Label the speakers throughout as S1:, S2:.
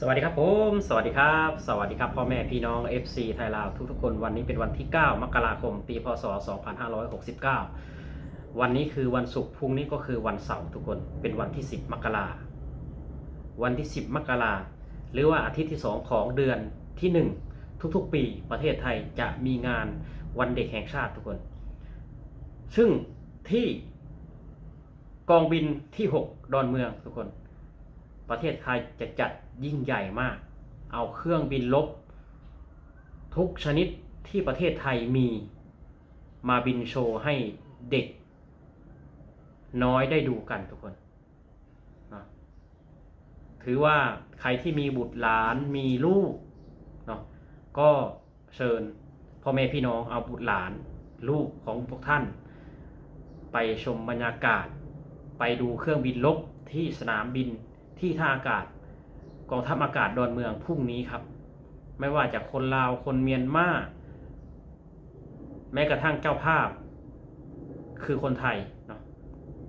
S1: สวัสดีครับผม สวัสดีครับ สวัสดีครับพ่อแม่พี่น้อง FC ไทยลาวทุกๆคนวันนี้เป็นวันที่ 9 มกราคม ปีพศ 2569 วันนี้คือวันศุกร์พรุ่งนี้ก็คือวันเสาร์ทุกคนเป็นวันที่ 10 มกราวันที่ 10 มกราหรือว่าอาทิตย์ที่ 2 ของเดือนที่ 1 ทุกๆ ปีประเทศไทยจะมีงานวันเด็กแห่งชาติทุกคน ซึ่งที่กองบินที่ 6 ดอนเมืองทุกคน ประเทศไทยจะจัด ยิ่งใหญ่มาก เอาเครื่องบินลบ ทุกชนิดที่ประเทศไทยมีมาบินโชว์ให้เด็ก น้อยได้ดูกันทุกคน ถือว่าใครที่มีบุตรหลานมีลูกเนาะก็เชิญพ่อแม่พี่น้องเอาบุตรหลานลูกของพวกท่าน ไปชมบรรยากาศ ไปดูเครื่องบินลบที่สนามบินที่ท่าอากาศ กองทัพอากาศดอนเมืองพรุ่งนี้ครับ ไม่ว่าจะคนลาวคนเมียนมาแม้กระทั่งเจ้าภาพ คือคนไทยเนาะ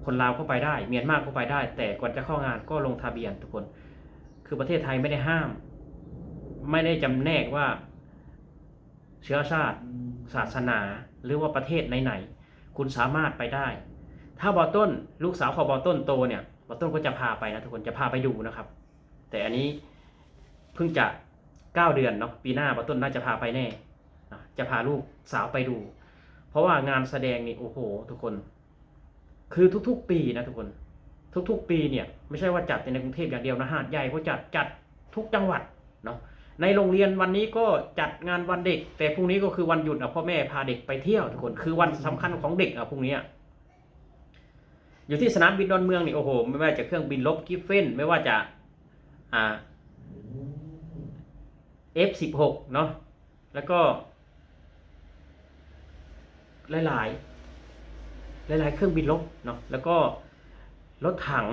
S1: คนลาวก็ไปได้ เมียนมาก็ไปได้ แต่ก่อนจะเข้างานก็ลงทะเบียนทุกคน คือประเทศไทยไม่ได้ห้าม ไม่ได้จำแนกว่า เชื้อชาติศาสนาหรือว่าประเทศไหนๆคุณสามารถไปได้ ถ้าบอต้น ลูกสาวของบอต้นโตเนี่ยบอต้นก็จะพาไปนะทุกคนจะพาไปดูนะครับ แต่อันนี้เพิ่งจะเก้าเดือนเนาะปีหน้าบอต้นน่าจะพาไปแน่จะพาลูกสาวไปดู เพราะว่างานแสดงนี่โอ้โห ทุกคน คือทุกๆ ปีนะทุกคน ทุกๆ ปีเนี่ย ไม่ใช่ว่าจัดแต่ในกรุงเทพอย่างเดียวนะหาดใหญ่ก็จัดจัดทุกจังหวัดเนาะในโรงเรียนวันนี้ก็จัดงานวันเด็ก แต่พรุ่งนี้ก็คือวันหยุดอะพ่อแม่พาเด็กไปเที่ยวทุกคนคือวันสำคัญของเด็กอะพรุ่งนี้อะอยู่ที่สนามบินดอนเมืองนี่โอ้โห ไม่ว่าจะเครื่องบินลบกิฟเฟนไม่ว่าจะ อ่า F16 เนาะแล้วก็ หลายๆหลายๆเครื่องบินลบเนาะแล้วก็รถถัง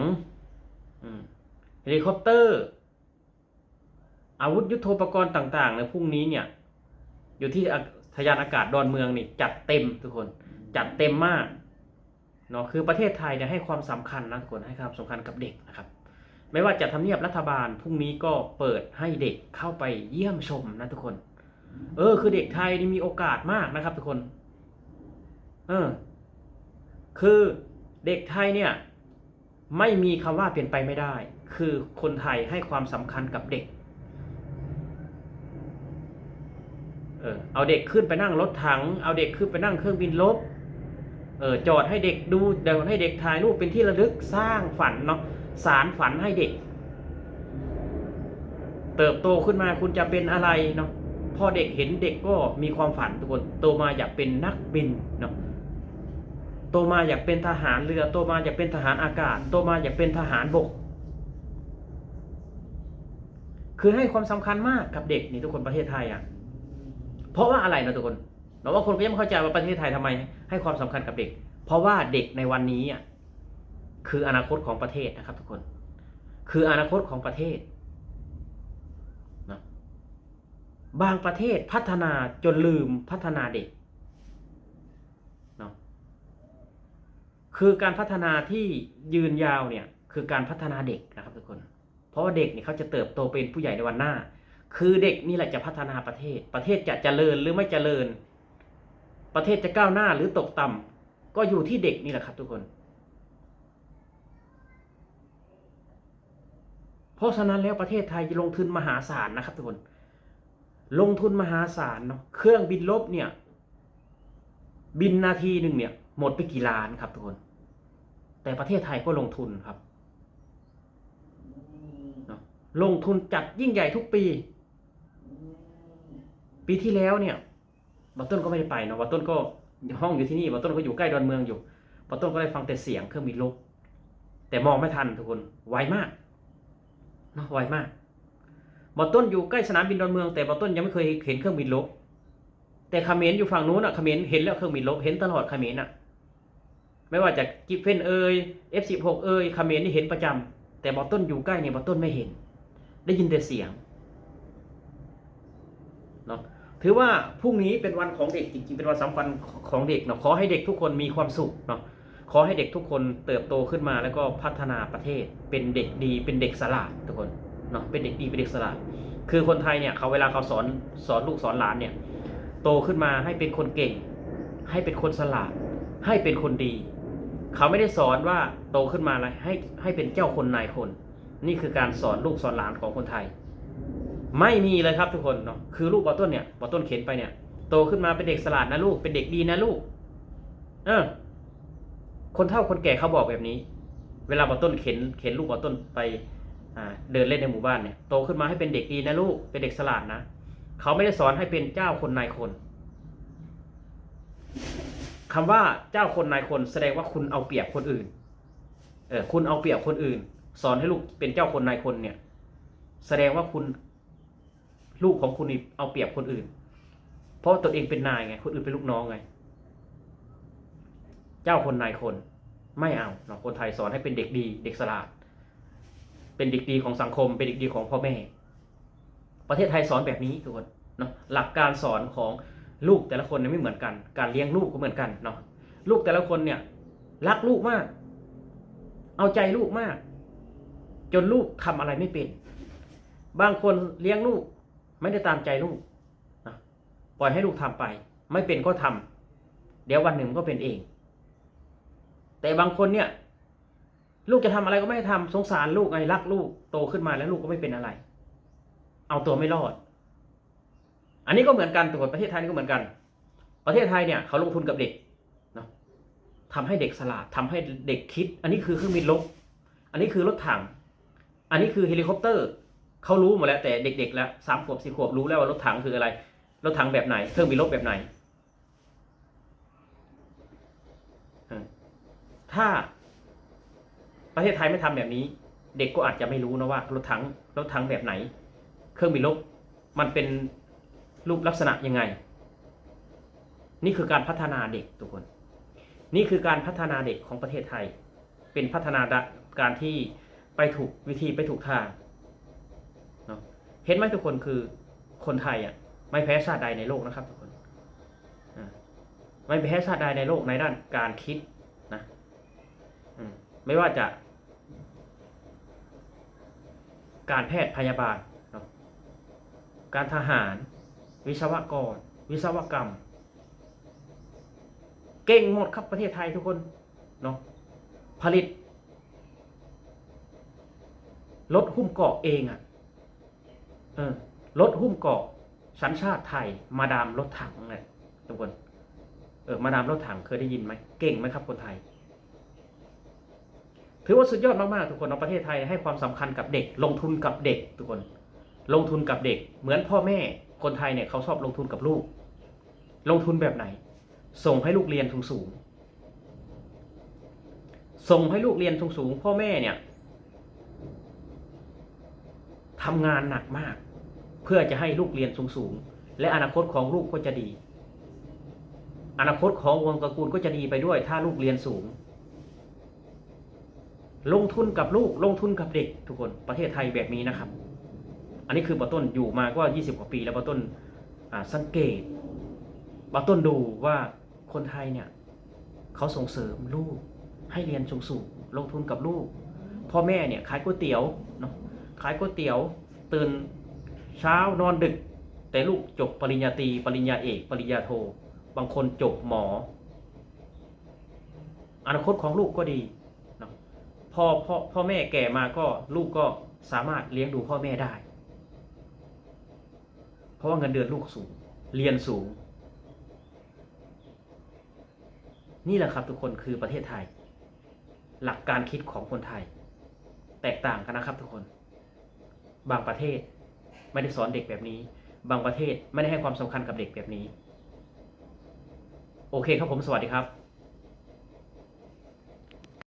S1: เฮลิคอปเตอร์ อาวุธยุโทโธปกรณ์ต่างๆในพรุ่งนี้เนี่ย อยู่ที่อาทยานอากาศดอนเมืองนี่จัดเต็มทุกคน จัดเต็มมากเนาะคือประเทศไทยเนี่ยให้ความสำคัญนะทุกคนให้ความสำคัญกับเด็กนะครับ ไม่ว่าจะทำเนียบรัฐบาลพรุ่งนี้ก็เปิดให้เด็กเข้าไปเยี่ยมชมนะทุกคน เออ คือเด็กไทยนี่มีโอกาสมากนะครับ ทุกคน เออ คือเด็กไทยเนี่ย ไม่มีคำว่าเปลี่ยนไปไม่ได้ คือคนไทยให้ความสำคัญกับเด็ก เออ เอาเด็กขึ้นไปนั่งรถถัง เอาเด็กขึ้นไปนั่งเครื่องบินลบ เออ จอดให้เด็กดูเดี๋ยวให้เด็กถ่ายรูปเป็นที่ระลึกสร้างฝันเนาะ สารฝันให้เด็ก เติบโตขึ้นมาคุณจะเป็นอะไรเนาะพอเด็กเห็นเด็กก็มีความฝันทุกคนโตมาอยากเป็นนักบินเนาะโตมาอยากเป็นทหารเรือโตมาอยากเป็นทหารอากาศโตมาอยากเป็นทหารบก คือให้ความสำคัญมากกับเด็กนี่ทุกคนประเทศไทยอะเพราะว่าอะไรนะทุกคนเราว่าคนก็ยังไม่เข้าใจว่าประเทศไทยทำไม ให้ความสำคัญกับเด็ก เพราะว่าเด็กในวันนี้อะ คืออนาคตของประเทศนะครับ ทุกคน คืออนาคตของประเทศนะบางประเทศพัฒนาจนลืมพัฒนาเด็กนะคือการพัฒนาที่ยืนยาวเนี่ย คือการพัฒนาเด็กนะครับทุกคน เพราะว่าเด็กเนี่ยเขาจะเติบโตเป็นผู้ใหญ่ในวันหน้า คือเด็กนี่แหละจะพัฒนาประเทศ ประเทศจะเจริญหรือไม่เจริญ ประเทศจะก้าวหน้าหรือตกต่ำก็อยู่ที่เด็กนี่แหละครับทุกคน เพราะฉะนั้นแล้วประเทศไทยลงทุนมหาศาลนะครับทุกคน ลงทุนมหาศาลเนาะเครื่องบินลบเนี่ย บินนาทีหนึ่งเนี่ย หมดไปกี่ล้านครับทุกคน แต่ประเทศไทยก็ลงทุนครับลงทุนจัดยิ่งใหญ่ทุกปี ปีที่แล้วเนี่ยบัตต้นก็ไม่ได้ไปเนาะบัตต้นก็ห้องอยู่ที่นี่บัตต้นก็อยู่ใกล้ดอนเมืองอยู่บัตต้นก็ได้ฟังแต่เสียงเครื่องบินลบแต่มองไม่ทันทุกคนไวมาก นาะไวมากบัตต้นอยู่ใกล้สนามบินดอนเมืองแต่บัตต้นยังไม่เคยเห็นเครื่องบินลบ แต่เมรอยู่ฝั่งนู้นอะเมรเห็นแล้วเครื่องบินลบเห็นตลอดเมรอะไม่ว่าจะกิฟเฟนเอย F16 เอยเมรนี่เห็นประจำแต่บัตต้นอยู่ใกล้เนี่ยบัตต้นไม่เห็น ได้ยินแต่เสียงเนาะถือว่าพรุ่งนี้เป็นวันของเด็กจริงๆเป็นวันสำคัญของเด็กเนาะขอให้เด็กทุกคนมีความสุขเนาะ ขอให้เด็กทุกคนเติบโตขึ้นมาแล้วก็พัฒนาประเทศ เป็นเด็กดี เป็นเด็กสลาดทุกคนเนาะเป็นเด็กดีเป็นเด็กฉลาดคือคนไทยเนี่ยเขาเวลาเขาสอนสอนลูกสอนหลานเนี่ย โตขึ้นมาให้เป็นคนเก่ง ให้เป็นคนฉลาด ให้เป็นคนดี เขาไม่ได้สอนว่าโตขึ้นมาอะไรให้ให้เป็นเจ้าคนนายคน นี่คือการสอนลูกสอนหลานของคนไทย ไม่มีเลยครับทุกคนเนาะคือลูกบอต้นเนี่ยบอต้นเข็นไปเนี่ย โตขึ้นมาเป็นเด็กฉลาดนะลูกเป็นเด็กดีนะลูก เออ คนเฒ่าคนแก่เขาบอกแบบนี้ เวลาบอต้นเข็นเข็นลูกบอต้นไปเดินเล่นในหมู่บ้านเนี่ยโตขึ้นมาให้เป็นเด็กดีนะลูกเป็นเด็กฉลาดนะเขาไม่ได้สอนให้เป็นเจ้าคนนายคนคำว่าเจ้าคนนายคนแสดงว่าคุณเอาเปรียบคนอื่นเออคุณเอาเปรียบคนอื่น สอนให้ลูกเป็นเจ้าคนนายคนเนี่ย แสดงว่าคุณลูกของคุณเอาเปรียบคนอื่น เพราะตัวเองเป็นนายไงคนอื่นเป็นลูกน้องไง เจ้าคนนายคนไม่เอาเนาะคนไทยสอนให้เป็นเด็กดี เด็กฉลาด เป็นเด็กดีของสังคม เป็นเด็กดีของพ่อแม่ ประเทศไทยสอนแบบนี้ทุกคนเนาะหลักการสอนของลูกแต่ละคนเนี่ยไม่เหมือนกัน การเลี้ยงลูกก็เหมือนกันเนาะลูกแต่ละคนเนี่ย รักลูกมาก เอาใจลูกมาก จนลูกทำอะไรไม่เป็น บางคนเลี้ยงลูกไม่ได้ตามใจลูกนะปล่อยให้ลูกทำไป ไม่เป็นก็ทำเดี๋ยววันหนึ่งมันก็เป็นเอง แต่บางคนเนี่ย ลูกจะทำอะไรก็ไม่ให้ทำสงสารลูกไงรักลูกโตขึ้นมาแล้วลูกก็ไม่เป็นอะไร เอาตัวไม่รอด อันนี้ก็เหมือนกันตัวประเทศไทยนี่ก็เหมือนกัน ประเทศไทยเนี่ยเขาลงทุนกับเด็กเนาะทำให้เด็กฉลาดทำให้เด็กคิด อันนี้คือเครื่องบินลบอันนี้คือรถถัง อันนี้คือเฮลิคอปเตอร์เขารู้หมดแล้วแต่เด็กๆแล้วสามขวบสี่ขวบรู้แล้วว่ารถถังคืออะไรรถถังแบบไหนเครื่องบินรบแบบไหนอืม ถ้า ประเทศไทยไม่ทำแบบนี้ เด็กก็อาจจะไม่รู้นะว่ารถถังรถถังแบบไหน เครื่องบินรบมันเป็นรูปลักษณะยังไง นี่คือการพัฒนาเด็กทุกคน นี่คือการพัฒนาเด็กของประเทศไทย เป็นพัฒนาการที่ไปถูกวิธีไปถูกทางเนาะเห็นไหมทุกคนคือคนไทยอะไม่แพ้ชาติใดในโลกนะครับทุกคนไม่แพ้ชาติใดในโลกในด้านการคิด ไม่ว่าจะ การแพทย์พยาบาลการทหาร วิศวกร วิศวกรรม เก่งหมดครับประเทศไทยทุกคนเนาะผลิตรถหุ้มเกาะเองอะ่ะเออรถหุ้มเกาะสัญชาติไทย มาดามรถถังเลยทุกคน เออ มาดามรถถังเคยได้ยินไหม เก่งไหมครับคนไทย ถือว่าสุดยอดมากๆทุกคนในประเทศไทยให้ความสำคัญกับเด็ก ลงทุนกับเด็ก ทุกคน ลงทุนกับเด็ก เหมือนพ่อแม่คนไทยเนี่ยเขาชอบลงทุนกับลูก ลงทุนแบบไหน ส่งให้ลูกเรียนสูงๆส่งให้ลูกเรียนสูงๆพ่อแม่เนี่ยทำงานหนักมาก เพื่อจะให้ลูกเรียนสูงๆและอนาคตของลูกก็จะดี อนาคตของวงตระกูลก็จะดีไปด้วยถ้าลูกเรียนสูง ลงทุนกับลูกลงทุนกับเด็ก ทุกคนประเทศไทยแบบนี้นะครับ อันนี้คือปาต้นอยู่มาก็ 20 กว่าปีแล้วปาต้นสังเกตปาต้นดูว่าคนไทยเนี่ยเขาส่งเสริมลูกให้เรียนสูงๆลงทุนกับลูก พ่อแม่เนี่ยขายก๋วยเตี๋ยวเนาะขายก๋วยเตี๋ยวตื่นเช้านอนดึก แต่ลูกจบปริญญาตรีปริญญาเอก ปริญญาโท บางคนจบหมอ อนาคตของลูกก็ดี พอพ่อพ่อแม่แก่มาก็ลูกก็สามารถเลี้ยงดูพ่อแม่ได้ เพราะว่าเงินเดือนลูกสูง เรียนสูง นี่แหละครับทุกคนคือประเทศไทย หลักการคิดของคนไทย แตกต่างกันนะครับทุกคน บางประเทศไม่ได้สอนเด็กแบบนี้ บางประเทศไม่ได้ให้ความสำคัญกับเด็กแบบนี้ โอเคครับผมสวัสดีครับ